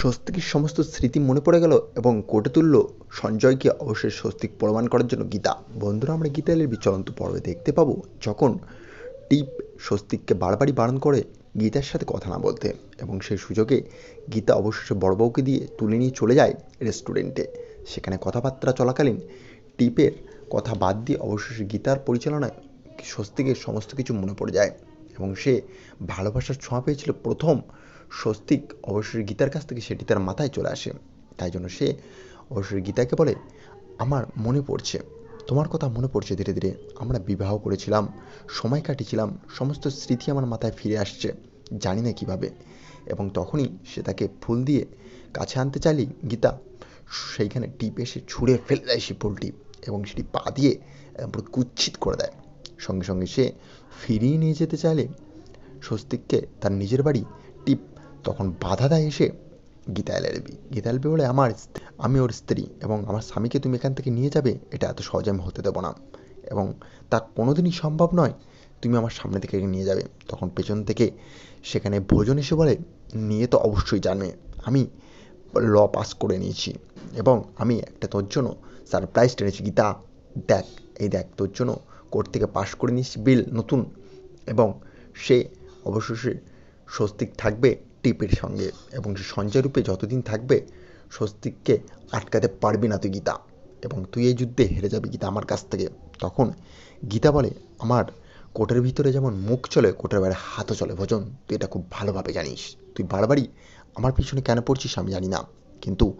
স্বস্তিকের সমস্ত স্মৃতি মনে পড়ে গেল এবং কোটে তুলল সঞ্জয়কে অবশ্যই স্বস্তিক প্রমাণ করার জন্য গীতা। বন্ধুরা, আমরা গীতা এলের চলন্ত পর্বে দেখতে পাবো যখন টিপ স্বস্তিককে বারবারই বারণ করে গীতার সাথে কথা না বলতে এবং সেই সুযোগে গীতা অবশেষে বড়বাবুকে দিয়ে তুলে নিয়ে চলে যায় রেস্টুরেন্টে। সেখানে কথাবার্তা চলাকালীন টিপের কথা বাদ দিয়ে অবশেষে গীতার পরিচালনায় স্বস্তিকের সমস্ত কিছু মনে পড়ে যায় এবং সে ভালোবাসার ছোঁয়া পেয়েছিল প্রথম স্বস্তিক অবশ্যই গীতার কাছ থেকে সেটি তার মাথায় চলে আসে। তাই জন্য সে অবশ্যই গীতাকে বলে, আমার মনে পড়ছে, তোমার কথা মনে পড়ছে ধীরে ধীরে। আমরা বিবাহ করেছিলাম, সময় কাটিয়েছিলাম, সমস্ত স্মৃতি আমার মাথায় ফিরে আসছে, জানি না কীভাবে। এবং তখনই সে তাকে ফুল দিয়ে কাছে আনতে চাইলে গীতা সেইখানে টিপ এসে ছুঁড়ে ফেলে দেয় সে ফুলটি এবং সেটি পা দিয়ে পুরো কুচ্ছিত করে দেয়। সঙ্গে সঙ্গে সে ফিরিয়ে নিয়ে যেতে চাইলে স্বস্তিককে তার নিজের বাড়ি টিপ তখন বাধা দেয় এসে গীতা এলবি গীতা এলবি বলে, আমার আমি ওর স্ত্রী এবং আমার স্বামীকে তুমি এখান থেকে নিয়ে যাবে, এটা এত সহজে আমি হতে দেবো না। এবং তা কোনোদিনই সম্ভব নয় তুমি আমার সামনে থেকে নিয়ে যাবে। তখন পেছন থেকে সেখানে ভোজন এসে বলে, নিয়ে তো অবশ্যই জানবে আমি ল পাস করে নিয়েছি এবং আমি একটা তোর জন্য সারপ্রাইজ টেনেছি গীতা, দেখ, এই দেখ, তোর জন্য কোর্ট থেকে পাশ করে নিয়েছি বিল, নতুন এবং সে অবশেষে স্বস্তিক থাকবে টিপের সঙ্গে এবং সে সঞ্জয় রূপে যতদিন থাকবে, স্বস্তিককে আটকাতে পারবি না তুই গীতা। এবং তুই এই যুদ্ধে হেরে যাবি গীতা আমার কাছ থেকে। তখন গীতা বলে, আমার কোটের ভিতরে যেমন মুখ চলে, কোটের বাইরে হাতও চলে, ভোজন। তুই এটা খুব ভালোভাবে জানিস। তুই বারবারই আমার পিছনে কেন পড়ছিস আমি জানি না। কিন্তু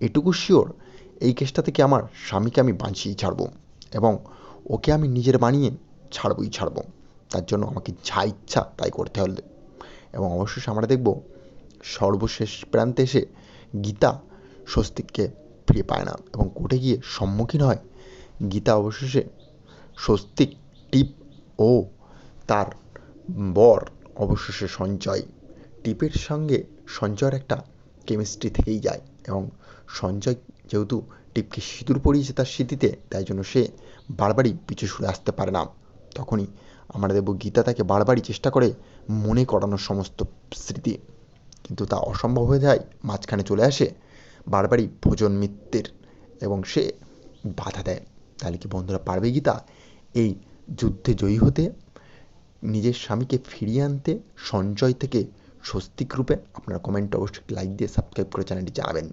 এটুকু শিওর এই কেসটা থেকে আমার স্বামীকে আমি বাঁচিয়ে ছাড়বো। এবং ওকে আমি নিজের বানিয়ে ছাড়বই ছাড়বো। তার জন্য আমাকে যা ইচ্ছা তাই করতে হলে। এবং অবশেষে আমরা দেখব সর্বশেষ প্রান্তে এসে গীতা স্বস্তিককে ফিরে পায় না এবং কোর্টে গিয়ে সম্মুখীন হয়। গীতা অবশেষে স্বস্তিক টিপ ও তার বর অবশেষে সঞ্চয়। টিপের সঙ্গে সঞ্জয়ের একটা কেমিস্ট্রি থেকেই যায় এবং সঞ্জয় যেহেতু টিপকে সিঁদুর পরিয়েছে তার স্মৃতিতে তাই জন্য সে বারবারই পিছু সরে আসতে পারে না। তখনই আমরা দেখব গীতা তাকে বারবারই চেষ্টা করে মনে করানোর সমস্ত স্মৃতি। কিন্তু তা অসম্ভব হয়ে যায়, মাঝখানে চলে আসে, বারবারই ভোজন মিত্রের এবং সে বাধা দেয়। তাহলে কি বন্ধুরা পারবে গীতা? এই যুদ্ধে জয়ী হতে, নিজের স্বামীকে ফিরিয়ে আনতে, সঞ্চয় থেকে স্বস্তিক রূপে আপনারা কমেন্ট অবশ্যই লাইক দিয়ে সাবস্ক্রাইব করে চ্যানেলটি জানাবেন